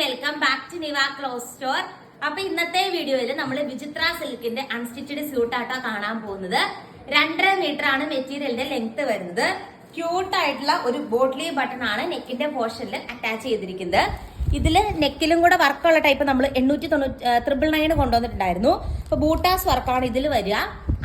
Welcome back to Niva clothes store അപ്പൊ ഇന്നത്തെ വീഡിയോയിൽ നമ്മൾ വിചിത്ര സിൽക്കിന്റെ അൺസ്റ്റിച്ചഡ് സ്യൂട്ട് ആട്ടോ കാണാൻ പോകുന്നത്. രണ്ടര മീറ്റർ ആണ് മെറ്റീരിയലിന്റെ ലെങ്ത് വരുന്നത്. ക്യൂട്ട് ആയിട്ടുള്ള ഒരു ബോട്ട്ലി ബട്ടൺ ആണ് നെക്കിന്റെ പോർഷനിൽ അറ്റാച്ച് ചെയ്തിരിക്കുന്നത്. ഇതിൽ നെക്കിലും കൂടെ വർക്കുള്ള ടൈപ്പ് നമ്മൾ എണ്ണൂറ്റി തൊണ്ണൂറ്റി ത്രിപ്പിൾ നയൻ കൊണ്ടുവന്നിട്ടുണ്ടായിരുന്നു. അപ്പൊ ബൂട്ടാസ് വർക്കാണ് ഇതിൽ വരിക.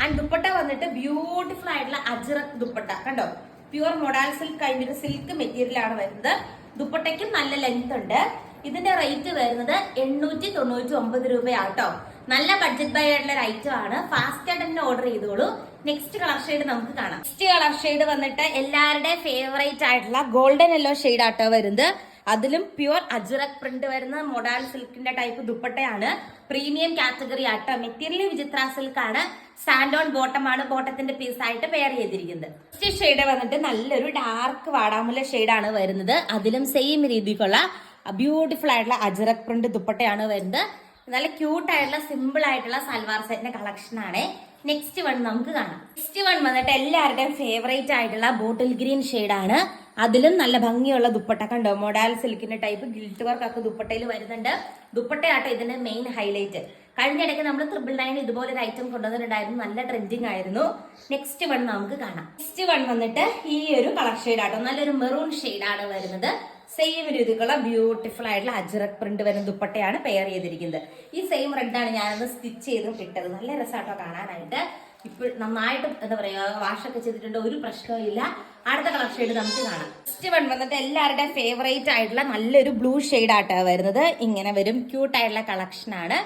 ആൻഡ് ദുപ്പട്ട വന്നിട്ട് ബ്യൂട്ടിഫുൾ ആയിട്ടുള്ള അജ്രക് ദുപ്പട്ട. കണ്ടോ? പ്യുവർ മൊഡാൽ സിൽക്ക് കഴിഞ്ഞൊരു സിൽക്ക് മെറ്റീരിയൽ ആണ് വരുന്നത്. ദുപ്പട്ടയ്ക്കും നല്ല ലെങ്ത് ഉണ്ട്. ഇതിന്റെ റേറ്റ് വരുന്നത് എണ്ണൂറ്റി തൊണ്ണൂറ്റി ഒമ്പത് രൂപയാട്ടോ. നല്ല ബഡ്ജറ്റ് ബൈ ആയിട്ടുള്ള ഒരു ഐറ്റം ആണ്. ഫാസ്റ്റ് ആയിട്ട് തന്നെ ഓർഡർ ചെയ്തോളൂ. നെക്സ്റ്റ് കളർ ഷെയ്ഡ് നമുക്ക് കാണാം. നെക്സ്റ്റ് കളർ ഷെയ്ഡ് വന്നിട്ട് എല്ലാവരുടെ ഫേവറേറ്റ് ആയിട്ടുള്ള ഗോൾഡൻ യെല്ലോ ഷെയ്ഡ് ആട്ടോ വരുന്നത്. അതിലും പ്യുവർ അജുറക് പ്രിന്റ് വരുന്ന മൊഡാൽ സിൽക്കിന്റെ ടൈപ്പ് ദുപ്പട്ടയാണ്. പ്രീമിയം കാറ്റഗറി ആട്ടോ. മെറ്റീരിയൽ വിചിത്ര സിൽക്ക് ആണ്. സാൻഡ് ഓൺ ബോട്ടം ആണ് ബോട്ടത്തിന്റെ പീസ് ആയിട്ട് പെയർ ചെയ്തിരിക്കുന്നത്. നെക്സ്റ്റ് ഷെയ്ഡ് വന്നിട്ട് നല്ലൊരു ഡാർക്ക് വാടാമുല ഷെയ്ഡാണ് വരുന്നത്. അതിലും സെയിം രീതിക്കുള്ള ബ്യൂട്ടിഫുൾ ആയിട്ടുള്ള അജറക് പ്രിന്റ് ദുപ്പട്ടയാണ് വരുന്നത്. നല്ല ക്യൂട്ട് ആയിട്ടുള്ള സിമ്പിൾ ആയിട്ടുള്ള സൽവാർ സെറ്റിന്റെ കളക്ഷൻ ആണ്. നെക്സ്റ്റ് വൺ നമുക്ക് കാണാം. നെക്സ്റ്റ് വൺ വന്നിട്ട് എല്ലാവരുടെയും ഫേവറേറ്റ് ആയിട്ടുള്ള ബോട്ടിൽ ഗ്രീൻ ആണ്. അതിലും നല്ല ഭംഗിയുള്ള ദുപ്പട്ട കണ്ടോ? മൊഡാൽ സിൽക്കിന്റെ ടൈപ്പ് ഗിൽറ്റ് വർക്ക് ഒക്കെ ദുപ്പട്ടയിൽ വരുന്നുണ്ട്. ദുപ്പട്ടയാട്ടോ ഇതിന്റെ മെയിൻ ഹൈലൈറ്റ് കഴിഞ്ഞ ഇടയ്ക്ക് നമ്മൾ ത്രിബിൾ നയൻ ഇതുപോലെ ഒരു ഐറ്റം കൊണ്ടുവന്നിട്ടുണ്ടായിരുന്നു. നല്ല ട്രെൻഡിങ് ആയിരുന്നു. നെക്സ്റ്റ് വൺ നമുക്ക് കാണാം. നെക്സ്റ്റ് വൺ വന്നിട്ട് ഈ ഒരു കളർ ഷെയ്ഡ് ആട്ടോ. നല്ലൊരു മെറൂൺ ആണ് വരുന്നത്. സെയിം രീതിക്കുള്ള ബ്യൂട്ടിഫുൾ ആയിട്ടുള്ള അജ്രക് പ്രിന്റ് വരുന്ന ദുപ്പട്ടയാണ് പെയർ ചെയ്തിരിക്കുന്നത്. ഈ സെയിം റെഡാണ് ഞാനൊന്ന് സ്റ്റിച്ച് ചെയ്തും ഇട്ടത്. നല്ല രസമാട്ടോ കാണാനായിട്ട്. ഇപ്പോൾ നന്നായിട്ട് എന്താ പറയുക വാഷൊക്കെ ചെയ്തിട്ടുണ്ട്. ഒരു പ്രശ്നവും അടുത്ത കളർ ഷെയ്ഡ് നമുക്ക് കാണാം. നെക്സ്റ്റ് വൺ വന്നിട്ട് എല്ലാവരുടെയും ഫേവറേറ്റ് ആയിട്ടുള്ള നല്ലൊരു ബ്ലൂ ഷെയ്ഡ് വരുന്നത്. ഇങ്ങനെ വരും. ക്യൂട്ട് ആയിട്ടുള്ള കളക്ഷൻ ആണ്.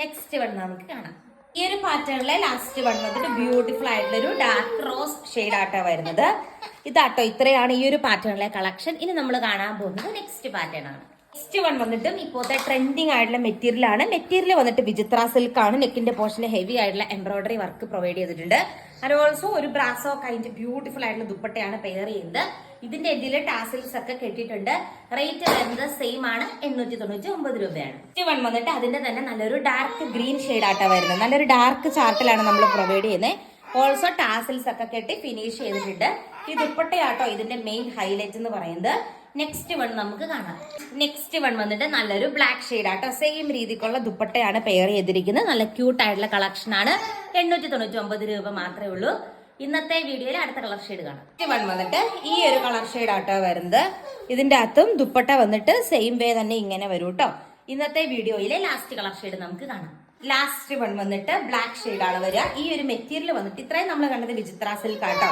നെക്സ്റ്റ് വൺ നമുക്ക് കാണാം. ഈ ഒരു പാറ്റേണിലെ ലാസ്റ്റ് വൺ വന്നിട്ട് ബ്യൂട്ടിഫുൾ ആയിട്ടുള്ള ഒരു ഡാർക്ക് റോസ് ഷെയ്ഡ് വരുന്നത്. ഇതാട്ടോ ഇത്രയാണ് ഈ ഒരു പാറ്റേണിലെ കളക്ഷൻ. ഇനി നമ്മൾ കാണാൻ പോകുന്നത് നെക്സ്റ്റ് പാറ്റേൺ ആണ്. നെക്സ്റ്റ് വൺ വന്നിട്ടും ഇപ്പോഴത്തെ ട്രെൻഡിങ് ആയിട്ടുള്ള മെറ്റീരിയൽ ആണ്. മെറ്റീരിയൽ വന്നിട്ട് വിചിത്ര സിൽക്ക് ആണ്. നെക്കിന്റെ പോർഷനിൽ ഹെവി ആയിട്ടുള്ള എംബ്രോയിഡറി വർക്ക് പ്രൊവൈഡ് ചെയ്തിട്ടുണ്ട്. അത് ഓൾസോ ഒരു ബ്രാസോ കൈൻഡ് ബ്യൂട്ടിഫുൾ ആയിട്ടുള്ള ദുപ്പട്ടയാണ് പെയർ ചെയ്യുന്നത്. ഇതിന്റെ എഡിൽ ടാസിൽസ് ഒക്കെ കെട്ടിയിട്ടുണ്ട്. റേറ്റ് വരുന്നത് സെയിം ആണ്. എണ്ണൂറ്റി തൊണ്ണൂറ്റി ഒമ്പത് രൂപയാണ്. നെക്സ്റ്റ് വൺ വന്നിട്ട് അതിന്റെ തന്നെ നല്ലൊരു ഡാർക്ക് ഗ്രീൻ ഷെയ്ഡ് ആട്ടാ വരുന്നത്. നല്ലൊരു ഡാർക്ക് ചാർട്ടിലാണ് നമ്മൾ പ്രൊവൈഡ് ചെയ്യുന്നത്. ഓൾസോ ടാസിൽസ് ഒക്കെ കെട്ടി ഫിനിഷ് ചെയ്തിട്ടുണ്ട്. ഈ ദുപ്പട്ടയാട്ടോ ഇതിന്റെ മെയിൻ ഹൈലൈറ്റ് എന്ന് പറയുന്നത്. നെക്സ്റ്റ് വൺ നമുക്ക് കാണാം. നെക്സ്റ്റ് വൺ വന്നിട്ട് നല്ലൊരു ബ്ലാക്ക് ഷെയ്ഡ് ആട്ടോ. സെയിം രീതിക്കുള്ള ദുപ്പട്ടയാണ് പെയർ ചെയ്തിരിക്കുന്നത്. നല്ല ക്യൂട്ട് ആയിട്ടുള്ള കളക്ഷൻ ആണ്. എണ്ണൂറ്റി തൊണ്ണൂറ്റി ഒമ്പത് രൂപ മാത്രമേ ഉള്ളൂ. ഇന്നത്തെ വീഡിയോയിൽ അടുത്ത കളർ ഷെയ്ഡ് കാണാം. നെക്സ്റ്റ് വൺ വന്നിട്ട് ഈ ഒരു കളർ ഷെയ്ഡ് ആട്ടോ വരുന്നത്. ഇതിന്റെ അകത്തും ദുപ്പട്ട വന്നിട്ട് സെയിം വേ തന്നെ ഇങ്ങനെ വരും ഇന്നത്തെ വീഡിയോയിലെ ലാസ്റ്റ് കളർ ഷെയ്ഡ് നമുക്ക് കാണാം. ലാസ്റ്റ് വൺ വന്നിട്ട് ബ്ലാക്ക് ഷെയ്ഡ് ആണ് വരിക. ഈ ഒരു മെറ്റീരിയൽ വന്നിട്ട് ഇത്രയും നമ്മൾ കണ്ടത് വിചിത്ര സിൽക്ക് ആട്ടോ.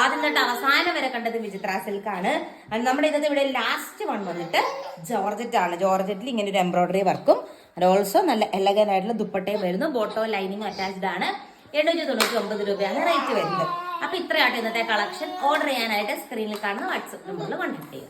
ആദ്യം തൊട്ട് അവസാനം വരെ കണ്ടത് വിചിത്ര സിൽക്ക് ആണ്. നമ്മുടെ ഇന്നത്തെ ഇവിടെ ലാസ്റ്റ് വൺ വന്നിട്ട് ജോർജറ്റ് ആണ്. ജോർജറ്റിൽ ഇങ്ങനെ ഒരു എംബ്രോയിഡറി വർക്കും അത് ഓൾസോ നല്ല എലഗൻ ആയിട്ടുള്ള ദുപ്പട്ടയും വരുന്നു. ബോട്ടോ ലൈനിങ് അറ്റാച്ച്ഡ് ആണ്. എണ്ണൂറ്റി തൊണ്ണൂറ്റി ഒമ്പത് രൂപയാണ് റേറ്റ് വരുന്നത്. അപ്പൊ ഇത്രയാട്ടോ ഇന്നത്തെ കളക്ഷൻ ഓർഡർ ചെയ്യാനായിട്ട് സ്ക്രീനിൽ കാണുന്ന വാട്സപ്പ് നമ്പറിൽ കോൺടാക്ട് ചെയ്യുക.